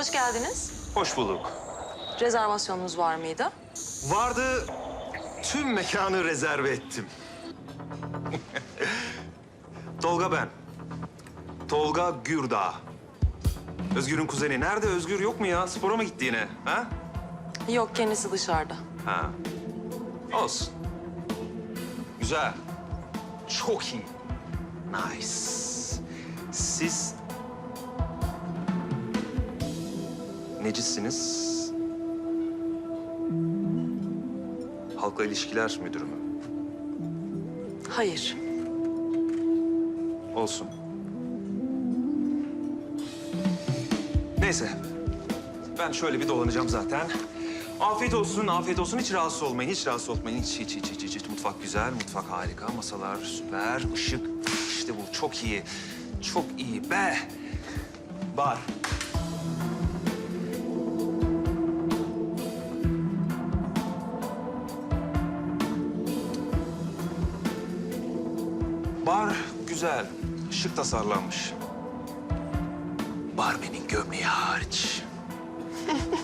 Hoş geldiniz. Hoş bulduk. Rezervasyonunuz var mıydı? Vardı, tüm mekanı rezerve ettim. Tolga ben. Tolga Gürdağ. Özgür'ün kuzeni. Nerede Özgür yok mu ya? Spora mı gitti yine? Ha? Yok, kendisi dışarıda. Ha. Olsun. Güzel. Çok iyi. Nice. Siz... Necisiniz? Halkla ilişkiler müdürü mü? Hayır. Olsun. Neyse. Ben şöyle bir dolanacağım zaten. Afiyet olsun, afiyet olsun. Hiç rahatsız olmayın, hiç rahatsız olmayın. Hiç, hiç, hiç, hiç, hiç. Mutfak güzel, mutfak harika. Masalar süper, ışık. İşte bu çok iyi. Çok iyi be. Bar. Bar güzel, şık tasarlanmış. Barbie'nin gömleği hariç.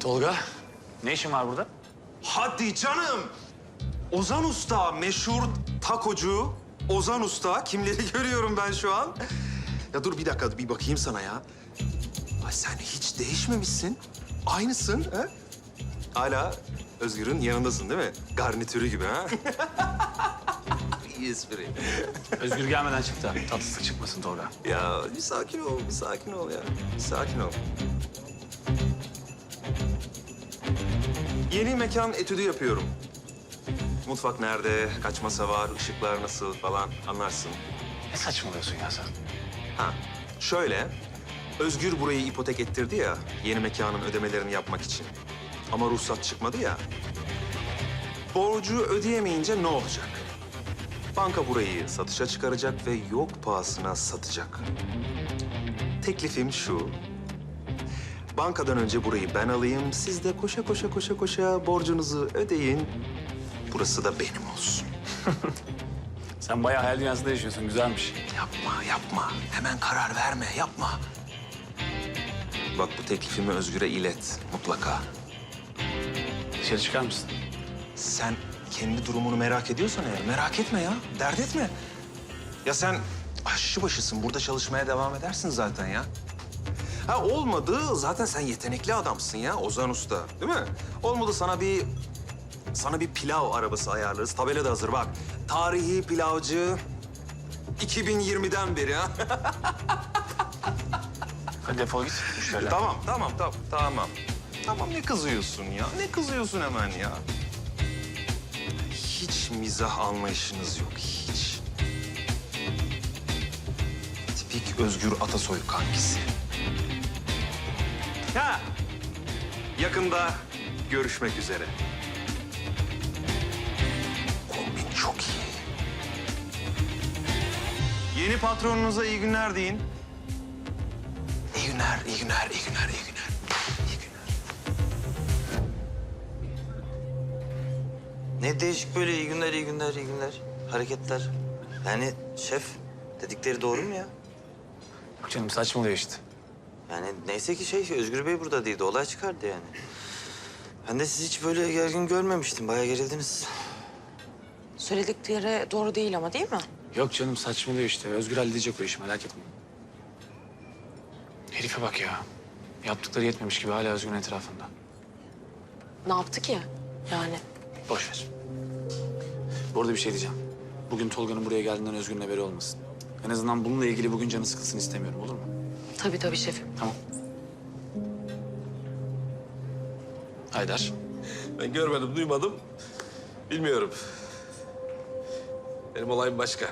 Tolga, ne işin var burada? Hadi canım. Ozan Usta, meşhur takocu Ozan Usta. Kimleri görüyorum ben şu an. Ya dur bir dakika, bir bakayım sana ya. Ay sen hiç değişmemişsin. Aynısın. Ha? Hala Özgür'ün yanındasın değil mi? Garnitürü gibi ha? İyi espri. Özgür gelmeden çıktı. Tatsızlık çıkmasın Tolga. Ya bir sakin ol, bir sakin ol ya. Bir sakin ol. Yeni mekan etüdü yapıyorum. Mutfak nerede, kaç masa var, ışıklar nasıl falan anlarsın. Ne saçmalıyorsun ya sen? Ha, şöyle. Özgür burayı ipotek ettirdi ya, yeni mekanın ödemelerini yapmak için. Ama ruhsat çıkmadı ya. Borcu ödeyemeyince ne olacak? Banka burayı satışa çıkaracak ve yok pahasına satacak. Teklifim şu. Bankadan önce burayı ben alayım, siz de koşa koşa koşa koşa borcunuzu ödeyin. Burası da benim olsun. Sen bayağı hayal dünyasında yaşıyorsun. Güzelmiş. Yapma, yapma. Hemen karar verme, yapma. Bak bu teklifimi Özgür'e ilet mutlaka. Dışarı çıkar mısın? Sen kendi durumunu merak ediyorsan eğer merak etme ya. Dert etme. Ya sen aşçı başısın. Burada çalışmaya devam edersin zaten ya. Ha olmadı zaten sen yetenekli adamsın ya Ozan Usta değil mi? Olmadı sana bir sana bir pilav arabası ayarlarız. Tabela da hazır bak. Tarihi pilavcı 2020'den beri ha. Hadi defol git. Şöyle. Tamam, tamam, tamam, tamam. Tamam, ne kızıyorsun ya? Ne kızıyorsun hemen ya? Hiç mizah anlayışınız yok, hiç. Tipik Özgür Atasoy kankisi. Ha, yakında görüşmek üzere. Kombin çok iyi. Yeni patronunuza iyi günler deyin. İyi günler, iyi günler, iyi günler, iyi günler. Ne değişik böyle iyi günler, iyi günler, iyi günler. Hareketler. Yani şef dedikleri doğru mu ya? Yok canım saçmalıyor işte. Yani neyse ki şey Özgür Bey burada değildi. Olay çıkardı yani. Ben de sizi hiç böyle gergin görmemiştim. Bayağı gerildiniz. Söyledikleri doğru değil ama değil mi? Yok canım saçmalıyor işte. Özgür halledecek o işi merak etme. Herife bak ya. Yaptıkları yetmemiş gibi hala Özgür'ün etrafında. Ne yaptı ki? Yani Boş ver. Bu arada bir şey diyeceğim. Bugün Tolga'nın buraya geldiğinden Özgür'ün haberi olmasın. En azından bununla ilgili bugün canı sıkılsın istemiyorum olur mu? tabii tabii şefim. Tamam. Haydar. Ben görmedim, duymadım. Bilmiyorum. Benim olayım başka.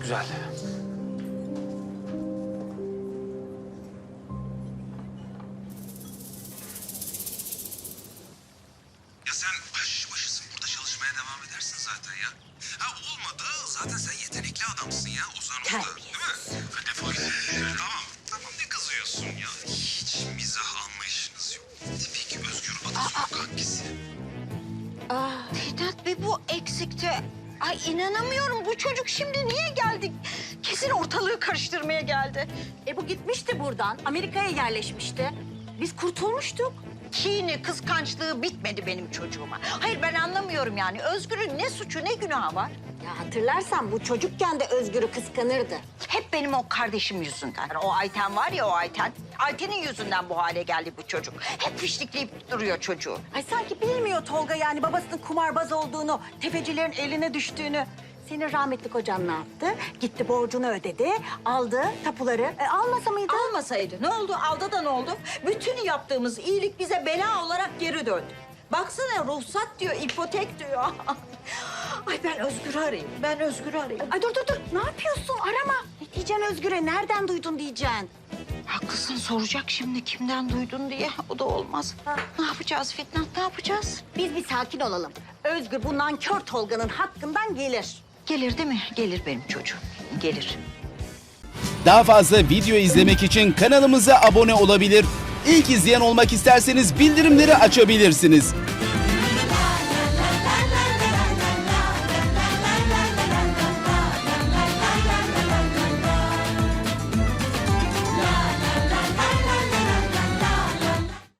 Güzel. Çalışmaya devam edersin zaten ya. Ha olmadı. Zaten sen yetenekli adamsın ya. Ozan Usta. Değil mi? Ha, defol tamam. Tamam ne kızıyorsun ya? Hiç mizah anlayışınız yok. Tipik Özgür Atasoy kankisi. Vedat Bey bu eksikti. Ay inanamıyorum bu çocuk şimdi niye geldi? kesin ortalığı karıştırmaya geldi. E bu gitmişti buradan. Amerika'ya yerleşmişti. Biz kurtulmuştuk. Kini, kıskançlığı bitmedi benim çocuğuma. Hayır ben anlamıyorum yani. Özgür'ün ne suçu ne günahı var? Ya hatırlarsan bu çocukken de Özgür'ü kıskanırdı. Hep benim o kardeşim yüzünden. O Ayten var ya o Ayten. Ayten'in yüzünden bu hale geldi bu çocuk. Hep fişlikleyip duruyor çocuğu. Ay sanki bilmiyor Tolga yani babasının kumarbaz olduğunu, tefecilerin eline düştüğünü. Senin rahmetli kocan ne yaptı? Gitti borcunu ödedi, aldı tapuları. E, almasa mıydı? Almasaydı ne oldu? Aldı da ne oldu? Bütün yaptığımız iyilik bize bela olarak geri döndü. Baksana ruhsat diyor, ipotek diyor. Ay ben Özgür'ü arayayım. Ben Özgür'ü arayayım. Ay dur dur dur. Ne yapıyorsun? Arama. Ne diyeceksin Özgür'e? Nereden duydun diyeceksin. Haklısın soracak şimdi kimden duydun diye. O da olmaz. Ne yapacağız Fitnat? Ne yapacağız? Biz bir sakin olalım. Özgür bu nankör Tolga'nın hakkından gelir. Gelir değil mi? Gelir benim çocuğum. Gelir. Daha fazla video izlemek için kanalımıza abone olabilir. İlk izleyen olmak isterseniz bildirimleri açabilirsiniz.